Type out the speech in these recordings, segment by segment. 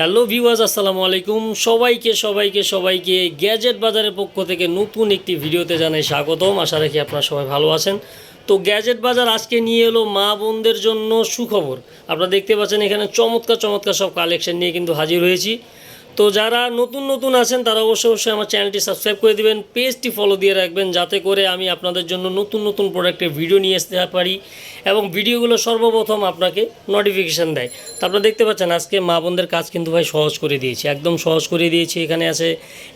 Hello viewers, আসসালামু আলাইকুম। সবাইকে সবাইকে সবাইকে গ্যাজেট বাজারের পক্ষ থেকে নতুন একটি ভিডিওতে জানাই স্বাগতম। আশা রাখি আপনারা সবাই ভালো আছেন। তো গ্যাজেট বাজার আজকে নিয়ে এলো মা বোনদের জন্য সুখবর। আপনারা দেখতে পাচ্ছেন এখানে চমৎকার চমৎকার সব কালেকশন নিয়ে কিন্তু হাজির হয়েছি। তো যারা নতুন নতুন আছেন, তারা অবশ্যই অবশ্যই আমার চ্যানেলটি সাবস্ক্রাইব করে দিবেন, পেজটি ফলো দিয়ে রাখবেন, যাতে করে আমি আপনাদের জন্য নতুন নতুন প্রোডাক্টের ভিডিও নিয়ে আসতে পারি এবং ভিডিওগুলো সর্বপ্রথম আপনাকে নোটিফিকেশান দেয়। তারপরে দেখতে পাচ্ছেন, আজকে মা বোনদের কাজ কিন্তু ভাই সহজ করে দিয়েছি, একদম সহজ করে দিয়েছি। এখানে আছে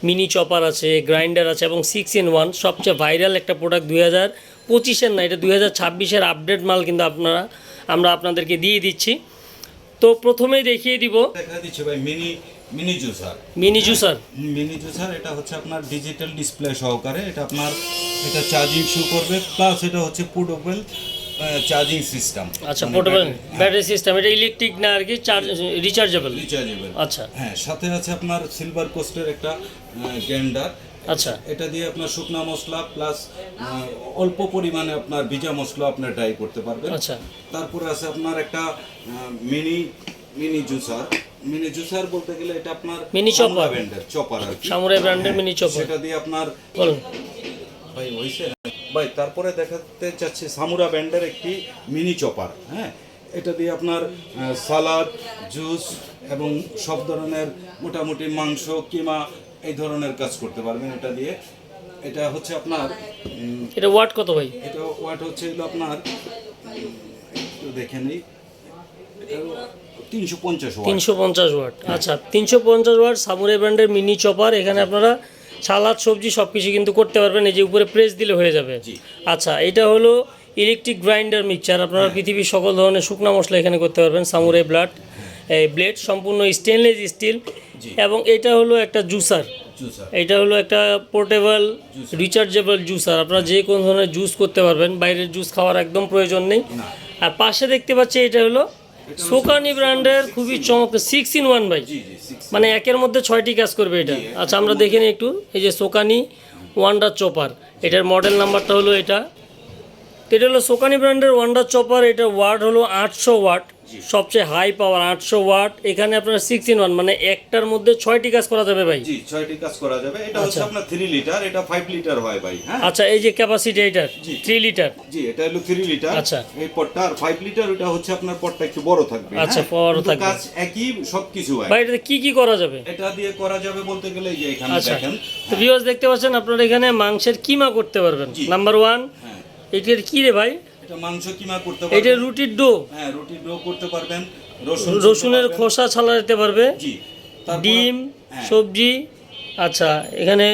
মিনি চপার আছে গ্রাইন্ডার আছে এবং সিক্স ইন ওয়ান সবচেয়ে ভাইরাল একটা প্রোডাক্ট দুই হাজার পঁচিশের না, এটা দুই হাজার ছাব্বিশের আপডেট মাল কিন্তু আপনারা, আমরা আপনাদেরকে দিয়ে দিচ্ছি। তো প্রথমেই দেখিয়ে দিব। দেখা দিচ্ছে ভাই mini mini juicer mini juicer mini juicer এটা হচ্ছে আপনার ডিজিটাল ডিসপ্লে সহকারে। এটা আপনার এটা চার্জিং শু করবে প্লাস এটা হচ্ছে পোর্টেবল চার্জিং সিস্টেম আচ্ছা পোর্টেবল ব্যাটারি সিস্টেম এটা ইলেকট্রিক না আর কি চার্জ রিচার্জেবল রিচার্জেবল আচ্ছা। হ্যাঁ সাথে আছে আপনার সিলভার কোস্টের একটা গ্যান্ডার আচ্ছা। এটা দিয়ে আপনার শুকনা মশলা প্লাস অল্প পরিমাণে আপনার ভিজা মশলা আপনার ড্রাই করতে পারবেন। আচ্ছা। তারপরে আছে আপনার একটা mini mini juicer mini juicer বলতে গেলে এটা আপনার Mini chopper। ব্যান্ডের চপার আর কি। সামুরাই ব্র্যান্ডের মিনি চপার। সেটা দিয়ে আপনার বলুন। ভাই হইছে ভাই তারপরে দেখাতে চাচ্ছি সামুরা ব্যান্ডের একটি মিনি চপার হ্যাঁ? এটা দিয়ে আপনার সালাদ জুস এবং সব ধরনের মোটামুটি মাংস কিমা এই ধরনের কাজ করতে পারবেন এটা দিয়ে। এটা হচ্ছে আপনার এটা ওয়াট কত ভাই? এটা ওয়াট হচ্ছে আপনার একটু দেখে নিই। তিনশো পঞ্চাশ তিনশো পঞ্চাশ ওয়াট। আচ্ছা তিনশো পঞ্চাশ ওয়াট সামুরাই ব্র্যান্ডের মিনি চপার। এখানে আপনারা সালাদ সবজি সব কিছু কিন্তু করতে পারবেন। এই যে উপরে প্রেস দিলে হয়ে যাবে। আচ্ছা এটা হলো ইলেকট্রিক গ্রাইন্ডার মিক্সচার আপনারা পৃথিবীর সকল ধরনের শুকনা মশলা এখানে করতে পারবেন সামুরাই ব্লাড। এই ব্লেড সম্পূর্ণ স্টেনলেস স্টিল এবং এটা হলো একটা জুসার জুসার এটা হলো একটা পোর্টেবল রিচার্জেবল জুসার আপনারা যে কোনো ধরনের জুস করতে পারবেন। বাইরের জুস খাওয়ার একদম প্রয়োজন নেই। আর পাশে দেখতে পাচ্ছি এটা হলো সোকানি ব্র্যান্ডের খুবই চমক সিক্স ইন ওয়ান সিক্স মানে একের মধ্যে ছয়টি কাজ করবে এটা। আচ্ছা আমরা দেখে নিই একটু। এই যে সোকানি ওয়ান্ডার চপার এটার মডেল নাম্বারটা হলো এটা। এটা হলো সোকানি ব্র্যান্ডের ওয়ান্ডার চপার এটা ওয়ার্ড হলো আটশো ওয়াট সবচেয়ে হাই পাওয়ার আটশো ওয়াট এখানে আপনার সিক্স ইন ওয়ান মানে একটার মধ্যে ছয়টি কাজ করা যাবে ভাই। জি ছয়টি কাজ করা যাবে। এটা হচ্ছে আপনার থ্রি লিটার এটা ফাইভ লিটার হয় ভাই হ্যাঁ? আচ্ছা এই যে ক্যাপাসিটি এটার থ্রি লিটার জি এটা হলো থ্রি লিটার আচ্ছা। এই পটটা আর ফাইভ লিটার ওটা হচ্ছে আপনার পটটা একটু বড় থাকবে আচ্ছা, হ্যাঁ? বড় থাকবে। কাজ একই সবকিছু হয়। ভাই এটাতে কি কি করা যাবে? এটা দিয়ে করা যাবে বলতে গেলে এই যে এখানে আচ্ছা। দেখেন। তো ভিউয়ার্স দেখতে পাচ্ছেন আপনারা এখানে মাংসের কিমা করতে পারবেন। নাম্বার ওয়ান হ্যাঁ। এটার কি রে ভাই? এটা মাংস কিমা করতে এটা রুটির ডো। হ্যাঁ রুটির ডো করতে পারবেন। রসুন রসুনের খোসা ছালা দিতে পারবে। জি। ডিম হ্যাঁ। সবজি আচ্ছা এখানে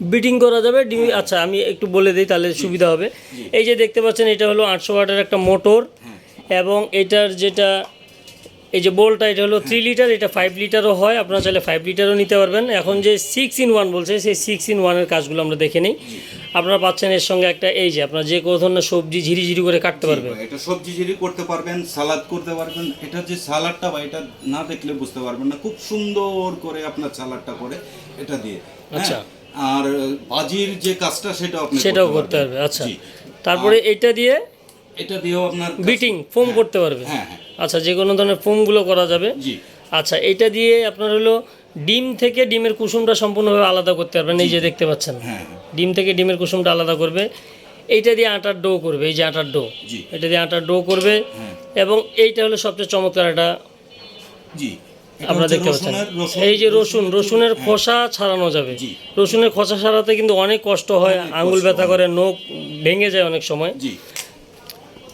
বিটিং করা যাবে। ডিম আচ্ছা আমি একটু বলে দিই তাহলে সুবিধা হবে। এই যে দেখতে পাচ্ছেন এটা হলো আটশো ওয়াটের একটা মোটর হ্যাঁ। এবং এটার যেটা এই যে বোলটা এটা হলো থ্রি লিটার এটা ফাইভ লিটারও হয় আপনারা চাইলে ফাইভ লিটারও নিতে পারবেন। এখন যে সিক্স ইন ওয়ান বলছে সেই সিক্স ইন ওয়ানের কাজগুলো আমরা দেখে নিই। আপনারা পাচ্ছেন এর সঙ্গে একটা এই যে আপনারা যে কোনো ধরনের সবজি ঝিরি ঝিরি করে কাটতে পারবেন। এটা সবজি জিরি করতে পারবেন সালাদ করতে পারবেন। এটা যে সালাদটা বা এটা না দেখলে বুঝতে পারবেন না। খুব সুন্দর করে আপনার সালাদটা করে এটা দিয়ে হ্যাঁ? আচ্ছা। আর বাজির যে কাজটা সেটা আপনি সেটাও করতে পারবে। আচ্ছা। তারপরে এটা দিয়ে এটা দিয়েও আপনার বিটিং ফোম করতে পারবে হ্যাঁ হ্যাঁ। আচ্ছা যে কোনো ধরনের ফোমগুলো করা যাবে। জি। আচ্ছা এটা দিয়ে আপনার হলো ডিম থেকে ডিমের কুসুমটা সম্পূর্ণভাবে আলাদা করতে পারবেন। এই যে দেখতে পাচ্ছেন। হ্যাঁ ডিম থেকে ডিমের কুসুমটা আলাদা করবে। এইটা দিয়ে আটার ডো করবে এই যে আটার ডো। এটা দিয়ে আটার ডো করবে হ্যাঁ। এবং এইটা হলো সবচেয়ে চমৎকার একটা জি। আপনারা দেখতে পাচ্ছেন। এই যে রসুন রসুনের হ্যাঁ, খোসা ছাড়ানো যাবে। রসুনের খোসা ছাড়াতে কিন্তু অনেক কষ্ট হয় আঙুল ব্যথা করে নখ ভেঙে যায় অনেক সময়।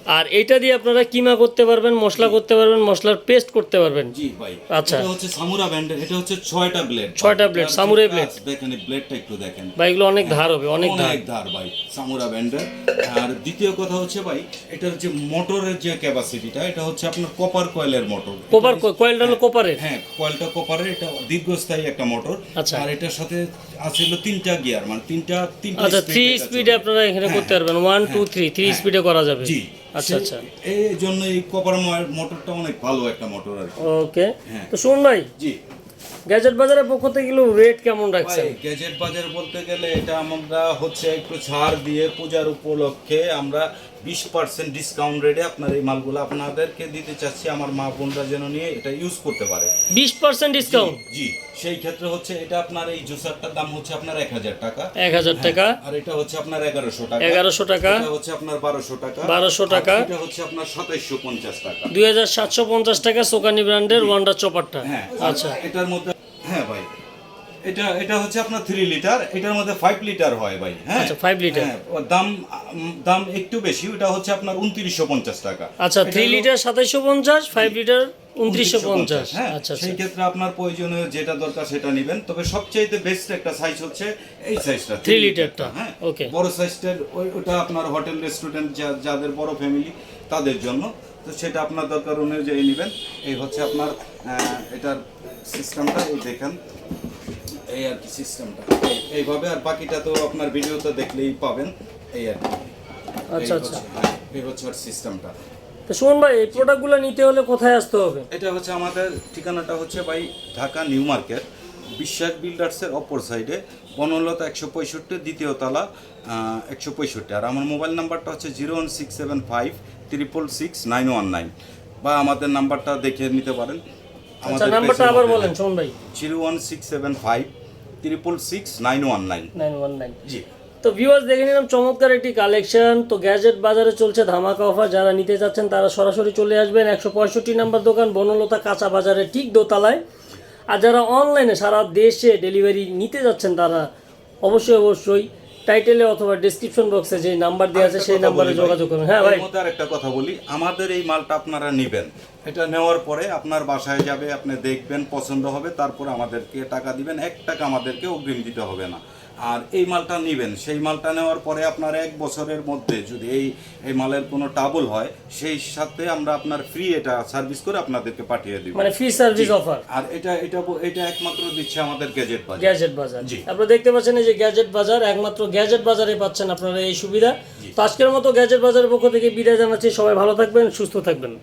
আর এটা দিয়ে আপনারা কিমা করতে পারবেন মশলা করতে পারবেন মশলার পেস্ট করতে পারবেন। জি ভাই। আচ্ছা। এটা হচ্ছে সামুরা ব্যান্ডের এটা হচ্ছে ছয়টা ব্লেড ছয়টা blade, সামুরাই blade। দেখেন এই ব্লেডটা একটু দেখেন। বা এগুলো অনেক ধার হবে অনেক ধার। অনেক ধার ভাই সামুরা ব্যান্ডের। আর দ্বিতীয় কথা হচ্ছে ভাই এটার যে মোটরের যে ক্যাপাসিটিটা এটা হচ্ছে আপনার কপার কয়েলের মোটর কোপার কয়েলটা হলো কোপারের হ্যাঁ কয়েলটা কপারের এটা দীর্ঘস্থায়ী একটা মোটর আচ্ছা। আর এটার সাথে আছে হলো তিনটা গিয়ার মানে তিনটা তিনটা আচ্ছা থ্রি স্পিডে আপনারা এখানে করতে পারবেন। ওয়ান টু থ্রি থ্রি স্পিডে করা যাবে। জি। আচ্ছা আচ্ছা। এই জন্য এই কপার মোটরটা অনেক ভালো একটা মোটর আর ওকে হ্যাঁ। তো শুনুন ভাই। জি। গ্যাজেট বাজারের পক্ষ থেকে এগুলো রেট কেমন রাখছে গ্যাজেট বাজার বলতে গেলে এটা আমরা হচ্ছে একটু ছাড় দিয়ে পূজার উপলক্ষে আমরা বিশ পার্সেন্ট ডিসকাউন্ট রেটে আপনার এই মালগুলো আপনাদেরকে দিতে চাচ্ছি। আমার মা বোনরা যেন নিয়ে এটা ইউজ করতে পারে। বিশ পার্সেন্ট ডিসকাউন্ট জি সেই ক্ষেত্রে হচ্ছে এটা আপনার এই জুসারটার দাম হচ্ছে আপনার এক হাজার টাকা। এক হাজার টাকা। আর এটা হচ্ছে আপনার এগারোশো টাকা। এগারোশো টাকা। এটা হচ্ছে আপনার বারোশো টাকা। বারোশো টাকা। এটা হচ্ছে আপনার সাতাইশশো পঞ্চাশ টাকা। দুই হাজার সাতশো পঞ্চাশ টাকা সোকানি ব্র্যান্ডের ওয়ান্ডার চপারটা হ্যাঁ। আচ্ছা। এটার মধ্যে হ্যাঁ ভাই। এটা এটা হচ্ছে আপনার থ্রি লিটার এটার মধ্যে ফাইভ লিটার হয় ভাই হ্যাঁ? আচ্ছা, five liter। হ্যাঁ, দাম দাম একটু বেশি ওটা হচ্ছে আপনার উনত্রিশশো পঞ্চাশ টাকা। আচ্ছা থ্রি লিটার সাতাইশশো পঞ্চাশ ফাইভ লিটার উনত্রিশশো পঞ্চাশ। হ্যাঁ। আচ্ছা আচ্ছা। সেই ক্ষেত্রে আপনার প্রয়োজনীয় যেটা দরকার সেটা নেবেন। তবে সবচেয়ে বেস্ট একটা সাইজ হচ্ছে এই সাইজটা Three লিটারটা, হ্যাঁ। okay. বড় সাইজটার ওটা আপনার হোটেল রেস্টুরেন্ট যাদের বড় ফ্যামিলি তাদের জন্য। তো সেটা আপনার দরকার অনুযায়ী নেবেন। এই হচ্ছে আপনার এটার সিস্টেমটা এই দেখেন। এই আর কি সিস্টেমটা এইভাবে আর বাকিটা তো আপনার ভিডিওতে দেখলেই পাবেন। এই আর কি। আচ্ছা আচ্ছা। এই হচ্ছে সিস্টেমটা তো সুমন ভাই এই প্রোডাক্টগুলো নিতে হলে কোথায় আসতে হবে? এটা হচ্ছে আমাদের ঠিকানাটা হচ্ছে ভাই ঢাকা নিউ মার্কেট বিশ্বাস বিল্ডার্সের অপর সাইডে বনলতা একশো পঁয়ষট্টি দ্বিতীয় তলা একশো পঁয়ষট্টি। আর আমার মোবাইল নাম্বারটা হচ্ছে zero one six seven five triple six nine one nine. বা আমাদের নাম্বারটা দেখে নিতে পারেন। আচ্ছা নাম্বারটা আবার বলেন সুমন ভাই। Zero one six seven five triple six nine one nine nine one nine জি। তো ভিউয়ার্স দেখে নিলাম চমৎকার একটি কালেকশন তো গ্যাজেট বাজারে চলছে ধামাকা অফার যারা নিতে চাচ্ছেন তারা সরাসরি চলে আসবেন। একশো পঁয়ষট্টি নাম্বার দোকান বনলতা কাঁচা বাজারে ঠিক দোতলায়। আর যারা অনলাইনে সারা দেশে ডেলিভারি নিতে যাচ্ছেন তারা অবশ্যই অবশ্যই টাইটেলে অথবা ডেসক্রিপশন বক্সে যে নাম্বার দেওয়া আছে সেই নাম্বারে যোগাযোগ করবেন। হ্যাঁ ভাই। মধ্যে আরেকটা কথা বলি। আমাদের এই মালটা আপনারা নেবেন। এটা নেওয়ার পরে আপনার বাসায় যাবে আপনি দেখবেন পছন্দ হবে তারপর আমাদেরকে টাকা দিবেন। এক টাকা আমাদেরকে অগ্রিম দিতে হবে না। আর এই মালটা নেবেন। সেই মালটা নেওয়ার পরে আপনার এক বছরের মধ্যে যদি এই এই মালের কোনো টাবল হয় সেই সাথে আমরা আপনার ফ্রি এটা সার্ভিস করে আপনাদেরকে পাঠিয়ে দিব। মানে ফ্রি সার্ভিস অফার আর এটা এটা এটা একমাত্র দিচ্ছে আমাদের গ্যাজেট বাজার গ্যাজেট বাজার জি। আপনারা দেখতে পাচ্ছেন এই যে গ্যাজেট বাজার একমাত্র গ্যাজেট বাজারে পাচ্ছেন আপনারা এই সুবিধা। তো আজকের মতো গ্যাজেট বাজারের পক্ষ থেকে বিদায় জানাচ্ছি। সবাই ভালো থাকবেন সুস্থ থাকবেন।